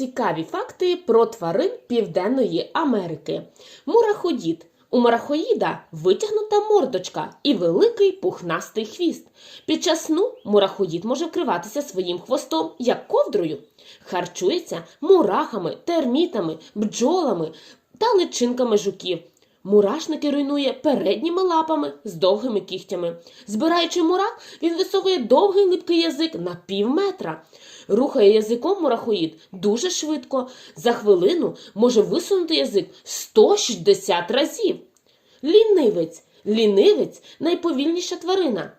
Цікаві факти про тварин Південної Америки. Мураходід. У мурахоїда витягнута мордочка і великий пухнастий хвіст. Під час сну мурахоїд може вкриватися своїм хвостом, як ковдрою. Харчується мурахами, термітами, бджолами та личинками жуків. Мурашники руйнує передніми лапами з довгими кігтями. Збираючи мурах, він висовує довгий липкий язик на пів метра. Рухає язиком мурахоїд дуже швидко. За хвилину може висунути язик 160 разів. Лінивець. Лінивець найповільніша тварина.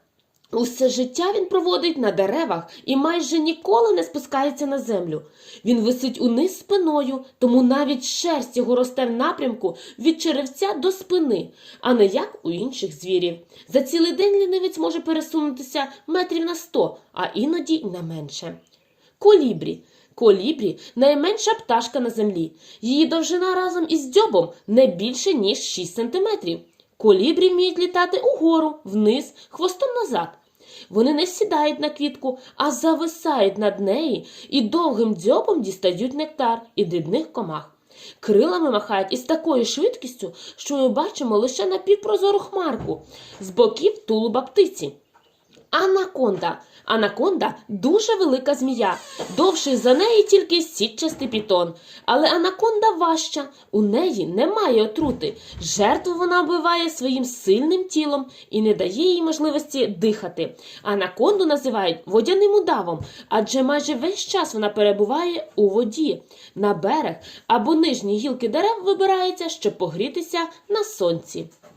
Усе життя він проводить на деревах і майже ніколи не спускається на землю. Він висить униз спиною, тому навіть шерсть його росте в напрямку від черевця до спини, а не як у інших звірів. За цілий день лінивець може пересунутися метрів на сто, а іноді й на менше. Колібрі. Колібрі найменша пташка на землі. Її довжина разом із дзьобом не більше, ніж 6 см. Колібрі вміють літати угору, вниз, хвостом назад. Вони не сідають на квітку, а зависають над неї і довгим дзьобом дістають нектар і дрібних комах. Крилами махають із такою швидкістю, що ми бачимо лише напівпрозору хмарку з боків тулуба птиці. Анаконда. Анаконда дуже велика змія. Довший за неї тільки сітчастий пітон. Але анаконда важча, у неї немає отрути. Жертву вона вбиває своїм сильним тілом і не дає їй можливості дихати. Анаконду називають водяним удавом, адже майже весь час вона перебуває у воді. На берег або нижні гілки дерев вибирається, щоб погрітися на сонці.